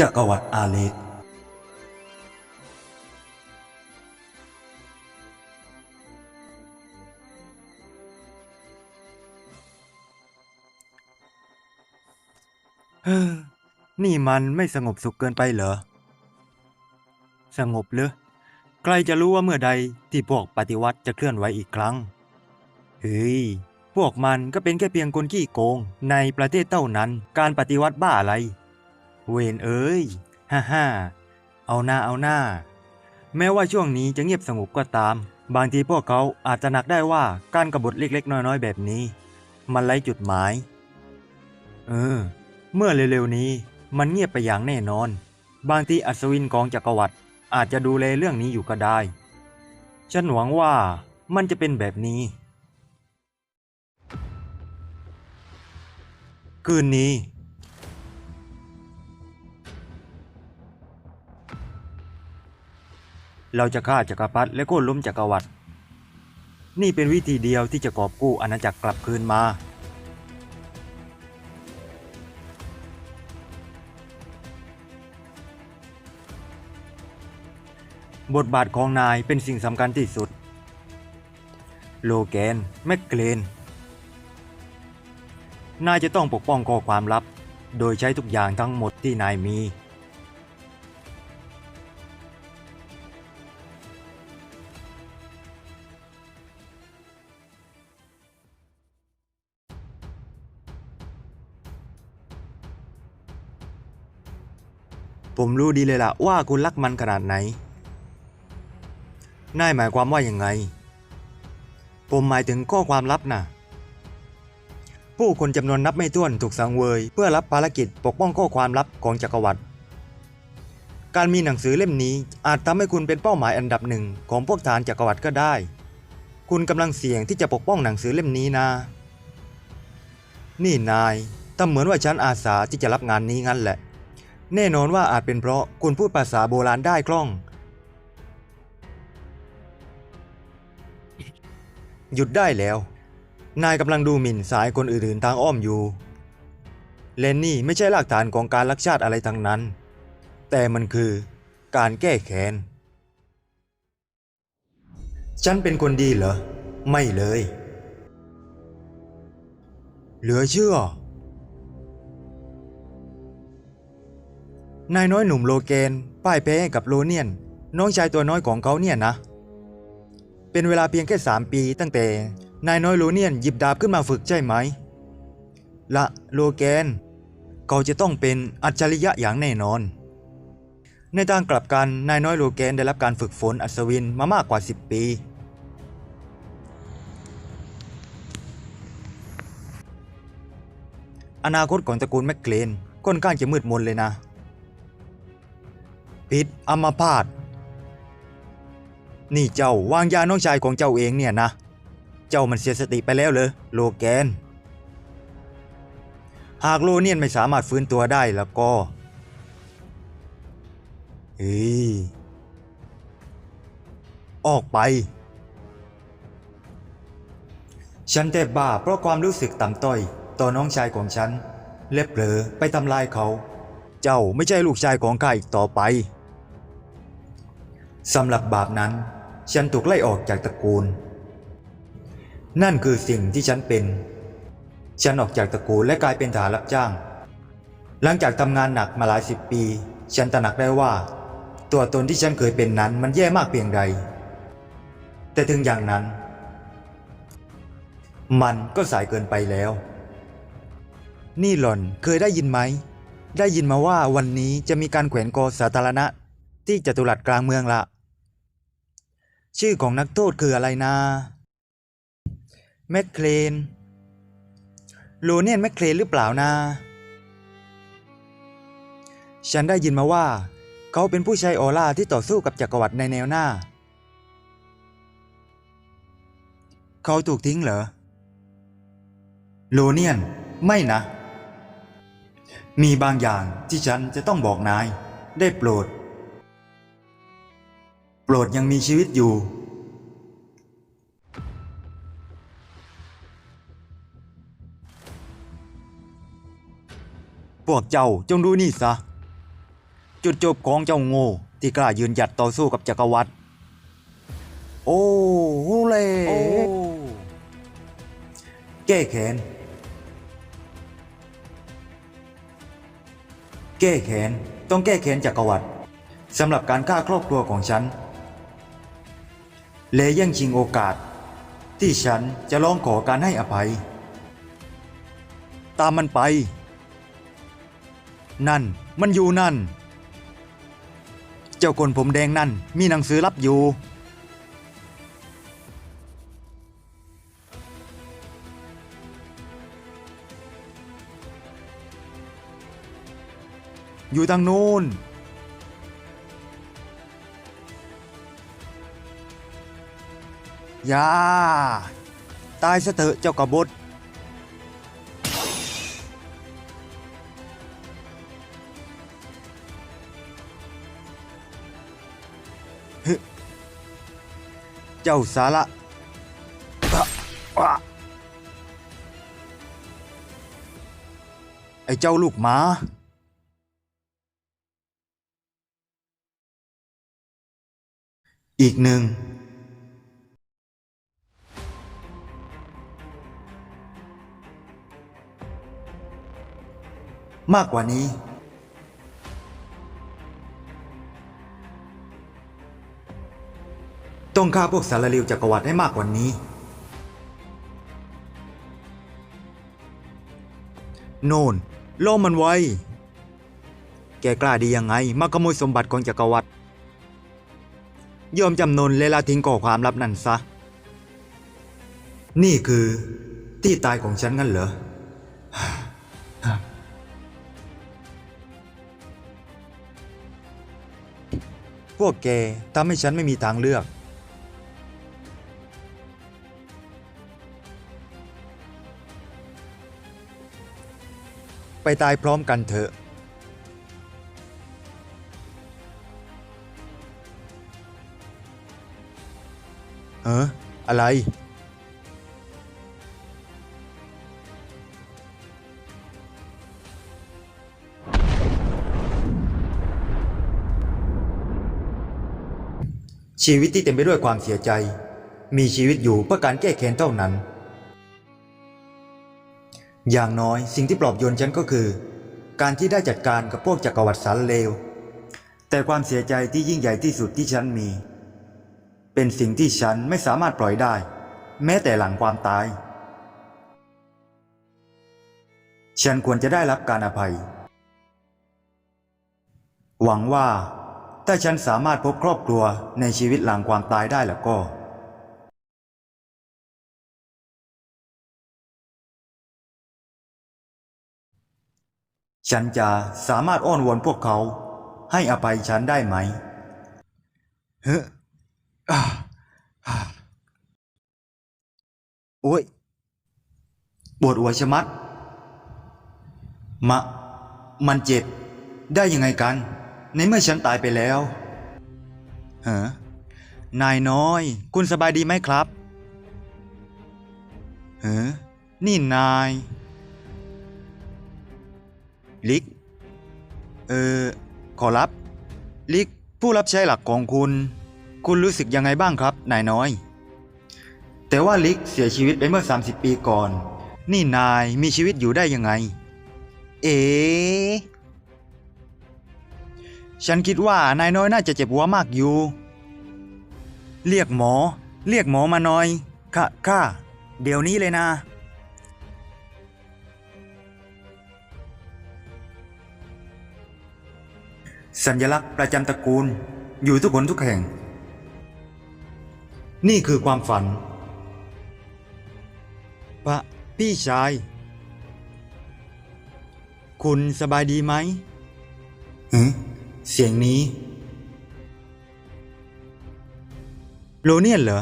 จักรวรรดิอาเลสนี่มันไม่สงบสุขเกินไปเหรอ สงบเหรือใครจะรู้ว่าเมื่อใดที่พวกปฏิวัติจะเคลื่อนไหวอีกครั้ง เฮ้ย พวกมันก็เป็นแค่เพียงคนขี้โกง ในประเทศเท่านั้น การปฏิวัติบ้าอะไร เวนเอ้ย ฮ่าฮ่าเอาหน้าเอาหน้า แม้ว่าช่วงนี้จะเงียบสงบก็ตาม บางทีพวกเขาอาจจะหนักได้ว่าการกบฏเล็กๆ น้อยๆ แบบนี้ มันไร้จุดหมาย เออ เมื่อเร็วๆนี้มันเงียบไปอย่างแน่นอน บางทีอัศวินกองจักรวรรดิอาจจะดูแลเรื่องนี้อยู่ก็ได้ ฉันหวังว่ามันจะเป็นแบบนี้ คืนนี้ เราจะฆ่าจักรพรรดิและโค่นล้มจักรวรรดินี่เป็นวิธีเดียวที่จะกอบกู้อาณาจักรกลับคืนมา บทบาทของนายเป็นสิ่งสำคัญที่สุด โลแกน แมกเกลน นายจะต้องปกป้องข้อความลับ โดยใช้ทุกอย่างทั้งหมดที่นายมี ผมรู้ดีเลยล่ะว่าคุณรักมันขนาดไหนนายหมายความว่าอย่างไง ผมหมายถึงข้อความลับนะผู้คนจำนวนนับไม่ถ้วนถูกสังเวย เพื่อรับภารกิจปกป้องข้อความลับของจักรวรรดิการมีหนังสือเล่มนี้อาจทำให้คุณเป็นเป้าหมายอันดับหนึ่งของพวกฐานจักรวรรดิก็ได้ คุณกำลังเสี่ยงที่จะปกป้องหนังสือเล่มนี้นะ นี่นายทำเหมือนว่าฉันอาสาที่จะรับงานนี้งั้นแหละ แน่นอนว่าอาจเป็นเพราะคุณพูดภาษาโบราณได้คล่อง หยุดได้แล้ว นายกำลังดูหมิ่นสายคนอื่นๆทางอ้อมอยู่เลนนี่ไม่ใช่หลักฐานของการลักชาติอะไรทั้งนั้น แต่มันคือการแก้แค้น ฉันเป็นคนดีเหรอ ไม่เลย เหลือเชื่อ นายน้อยหนุ่มโลเกนพ่ายแพ้ให้กับโลเนียน น้องชายตัวน้อยของเขาเนี่ยนะ เป็นเวลาเพียงแค่สามปีตั้งแต่นายน้อยโลเนียนหยิบดาบขึ้นมาฝึกใช่ไหม ละโลแกน เขาจะต้องเป็นอัจฉริยะอย่างแน่นอน ในทางกลับกันนายน้อยโลแกนได้รับการฝึกฝนอัศวินมามากกว่า 10 ปี อนาคตของตระกูลแมกเกลนค่อนข้างจะมืดมนเลยนะ พิษอัมพาตนี่เจ้าวางยาน้องชายของเจ้าเองเนี่ยนะ เจ้ามันเสียสติไปแล้วเลยโลแกน หากโลเนียนไม่สามารถฟื้นตัวได้แล้วก็เฮ้ยออกไป ฉันแทบบ้าเพราะความรู้สึกต่ำต้อยต่อน้องชายของฉันและเผลอไปทำลายเขา เจ้าไม่ใช่ลูกชายของข้าอีกต่อไป สำหรับบาปนั้น ฉันถูกไล่ออกจากตระกูล นั่นคือสิ่งที่ฉันเป็น ฉันออกจากตระกูลและกลายเป็นทหารรับจ้าง หลังจากทำงานหนักมาหลายสิบปี ฉันตระหนักได้ว่า ตัวตนที่ฉันเคยเป็นนั้นมันแย่มากเพียงใด แต่ถึงอย่างนั้น มันก็สายเกินไปแล้ว นี่หล่อนเคยได้ยินไหม ได้ยินมาว่าวันนี้จะมีการแขวนคอสาธารณะ ที่จตุรัสกลางเมืองละชื่อของนักโทษคืออะไรนะแมคเคลนโลเนียนแมคเคลนหรือเปล่านะ ฉันได้ยินมาว่า เขาเป็นผู้ใช้ออร่าที่ต่อสู้กับจักรวรรดิในแนวหน้า เขาถูกทิ้งเหรอโลเนียน ไม่นะ มีบางอย่างที่ฉันจะต้องบอกนาย ได้โปรด ปรดยังมีชีวิตอยู่ พวกเจ้าจงดูนี่ซะ จุดจบของเจ้าโง่ที่กล้ายืนหยัดต่อสู้กับจักรวรรดิ โอ้โหเล่แก้แค้นแก้แค้นต้องแก้แค้นจักรวรรดิสำหรับการฆ่าครอบครัวของฉัน และย่งชิงโอกาส ที่ฉันจะร้องขอการให้อภัย ตามมันไป นั่นมันอยู่นั่น เจ้าคนผมแดงนั่นมีหนังสือรับอยู่ อยู่ทางนู้น ยาตายซะเถอะเจ้ากบฏเจ้าสาระไอ้เจ้าลูกหมาอีกหนึ่ง มากกว่านี้ ต้องฆ่าพวกสารเลวจักรวรรดิให้มากกว่านี้ โน่นโล่มันไว้ แกกล้าดียังไง มาขโมยสมบัติของจักรวรรดิยอมจำนนและละทิ้งก่อความลับนั่นซะ นี่คือที่ตายของฉันงั้นเหรอ พวกแกทำให้ฉันไม่มีทางเลือก ไปตายพร้อมกันเถอะ เอออะไร ชีวิตที่เต็มไปด้วยความเสียใจ มีชีวิตอยู่เพื่อการแก้แค้นเท่านั้น อย่างน้อยสิ่งที่ปลอบโยนฉันก็คือ การที่ได้จัดการกับพวกจักรวรรดิสารเลว แต่ความเสียใจที่ยิ่งใหญ่ที่สุดที่ฉันมี เป็นสิ่งที่ฉันไม่สามารถปล่อยได้ แม้แต่หลังความตาย ฉันควรจะได้รับการอภัย หวังว่า ถ้าฉันสามารถพบครอบครัวในชีวิตหลังความตายได้แล้วก็ฉันจะสามารถอ้อนวอนพวกเขาให้อภัยฉันได้ไหมเฮ้ออ่าอ่าโอ้ยปวดหัวชะมัด มะ มันเจ็บ ได้ยังไงกัน ในเมื่อฉันตายไปแล้วฮ้นายน้อย คุณสบายดีไหมครับเฮ้นี่นาย ลิก เออ ขอรับ ลิก ผู้รับใช้หลักของคุณ คุณรู้สึกยังไงบ้างครับ นายน้อย แต่ว่าลิกเสียชีวิตไปเมื่อ 30 ปีก่อน นี่นายมีชีวิตอยู่ได้ยังไง เอ๋ ฉันคิดว่านายน้อยน่าจะเจ็บหัวมากอยู่ เรียกหมอ เรียกหมอมาหน่อย ค่ะค่ะ เดี๋ยวนี้เลยนะ สัญลักษณ์ประจำตระกูล อยู่ทุกคนทุกแห่ง นี่คือความฝันปะพี่ชาย คุณสบายดีไหม เสียงนี้ โลเนียนเหรอ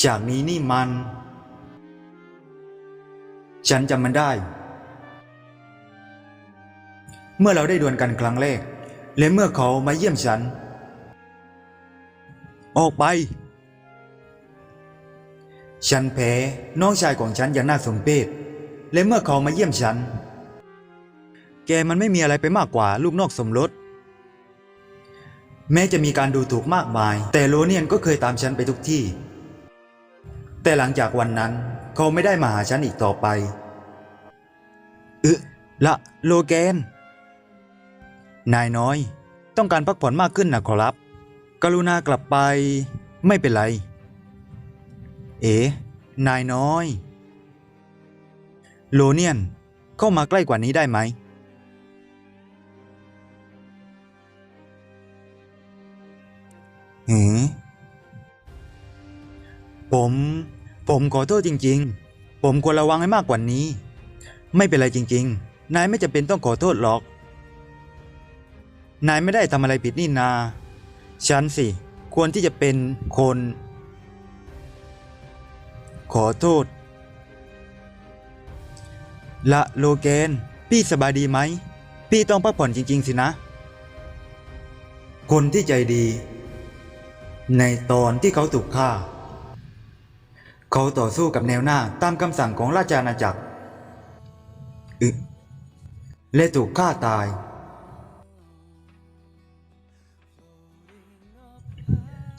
ฉากนี้นี่มัน ฉันจำมันได้ เมื่อเราได้ดวลกันครั้งแรก และเมื่อเขามาเยี่ยมฉัน ออกไป ฉันแพ้น้องชายของฉันอย่างน่าสมเพช และเมื่อเขามาเยี่ยมฉัน แกมันไม่มีอะไรไปมากกว่าลูกนอกสมรส แม้จะมีการดูถูกมากมาย แต่โลเนียนก็เคยตามฉันไปทุกที่ แต่หลังจากวันนั้น เขาไม่ได้มาหาฉันอีกต่อไปอึละโลแกน นายน้อย ต้องการพักผ่อนมากขึ้นนะขอรับ กรุณากลับไป ไม่เป็นไร เอ๋นายน้อย โลเนียนเข้ามาใกล้กว่านี้ได้ไหม หือ ผม ผมขอโทษจริง ๆ ผมควรระวังให้มากกว่านี้ ไม่เป็นไรจริง ๆ นายไม่จำเป็นต้องขอโทษหรอก นายไม่ได้ทำอะไรผิดนี่นา ฉันสิ ควรที่จะเป็นคน ขอโทษ ละโลเกน พี่สบายดีไหม พี่ต้องพักผ่อนจริง ๆ สินะ คนที่ใจดี ในตอนที่เขาถูกฆ่า เขาต่อสู้กับแนวหน้าตามคำสั่งของราชอาณาจักรอึและถูกฆ่าตาย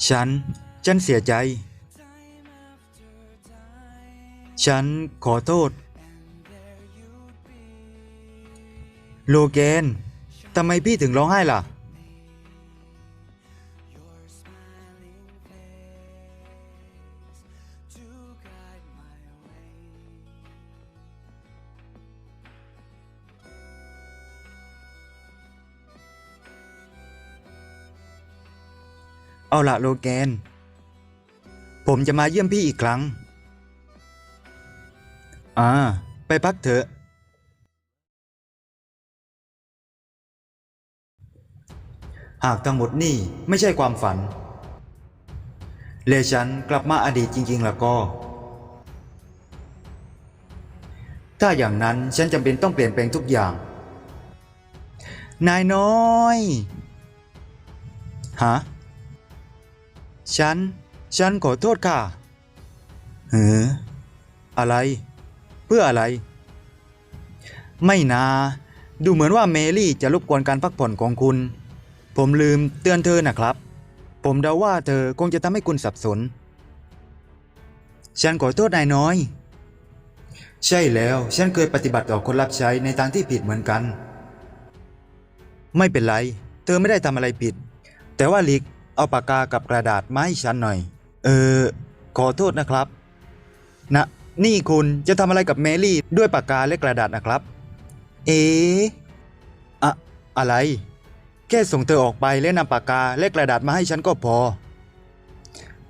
ฉัน ฉันเสียใจ ฉันขอโทษ โลแกนทำไมพี่ถึงร้องไห้ล่ะ เอาละโลแกน ผมจะมาเยี่ยมพี่อีกครั้ง อ่า ไปพักเถอะ หากทั้งหมดนี่ไม่ใช่ความฝัน เลฉันกลับมาอดีตจริง ๆ แล้วก็ ถ้าอย่างนั้นฉันจำเป็นต้องเปลี่ยนแปลงทุกอย่าง นายน้อยฮะฉัน ฉันขอโทษค่ะเฮ้ออะไร เพื่ออะไร ไม่นา ดูเหมือนว่าเมลี่จะรบกวนการพักผ่อนของคุณ ผมลืมเตือนเธอนะครับ ผมเดาว่าเธอคงจะทำให้คุณสับสน ฉันขอโทษนายน้อย ใช่แล้วฉันเคยปฏิบัติต่อคนรับใช้ในทางที่ผิดเหมือนกัน ไม่เป็นไร เธอไม่ได้ทำอะไรผิด แต่ว่าลิกเอาปากกากับกระดาษมาให้ฉันหน่อย เออ ขอโทษนะครับ นะ นี่คุณจะทำอะไรกับเมลี่ด้วยปากกาและกระดาษนะครับ เอ๊ะอะอะไร แค่ส่งเธอออกไปและนำปากกาและกระดาษมาให้ฉันก็พอ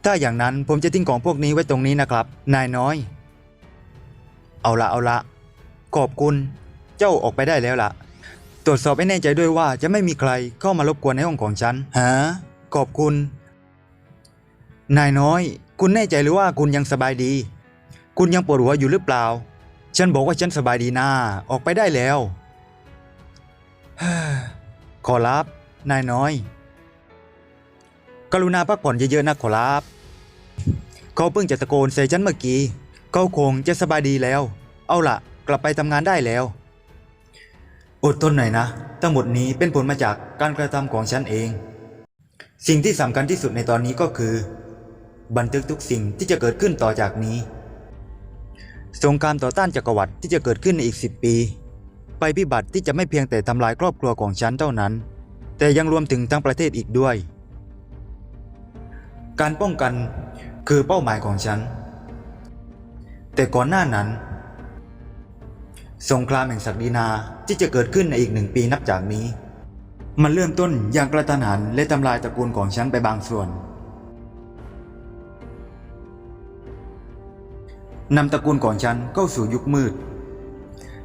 ถ้าอย่างนั้นผมจะทิ้งของพวกนี้ไว้ตรงนี้นะครับ นายน้อย เอาละเอาละขอบคุณ เจ้าออกไปได้แล้วล่ะ ตรวจสอบให้แน่ใจด้วยว่าจะไม่มีใครเข้ามารบกวนในห้องของฉันฮะขอบคุณ นายน้อย คุณแน่ใจหรือว่าคุณยังสบายดี คุณยังปวดหัวอยู่หรือเปล่า ฉันบอกว่าฉันสบายดีนะออกไปได้แล้ว ขอรับนายน้อย กรุณาพักผ่อนเยอะๆนะขอรับเขาเพิ่งจะตะโกนใส่ฉันเมื่อกี้เขาคงจะสบายดีแล้ว เอาล่ะ กลับไปทำงานได้แล้ว อดทนหน่อยนะ ทั้งหมดนี้เป็นผลมาจากการกระทำของฉันเอง สิ่งที่สำคัญที่สุดในตอนนี้ก็คือ บันทึกทุกสิ่งที่จะเกิดขึ้นต่อจากนี้ สงครามต่อต้านจักรวรรดิที่จะเกิดขึ้นในอีกสิบปี ไปพิบัติที่จะไม่เพียงแต่ทำลายครอบครัวของฉันเท่านั้น แต่ยังรวมถึงทั้งประเทศอีกด้วย การป้องกันคือเป้าหมายของฉัน แต่ก่อนหน้านั้น สงครามแห่งศักดินาที่จะเกิดขึ้นในอีกหนึ่งปีนับจากนี้ มันเริ่มต้นอย่างกระทันหันและทำลายตระกูลของฉันไปบางส่วนนำตระกูลของฉันเข้าสู่ยุคมืด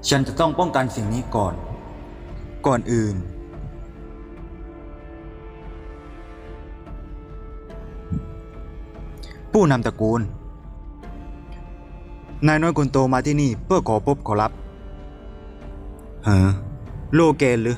ฉันจะต้องป้องกันสิ่งนี้ก่อน ก่อนอื่น ผู้นำตระกูล นายน้อยคนโตมาที่นี่เพื่อขอพบขอรับฮะโลเกนหรือ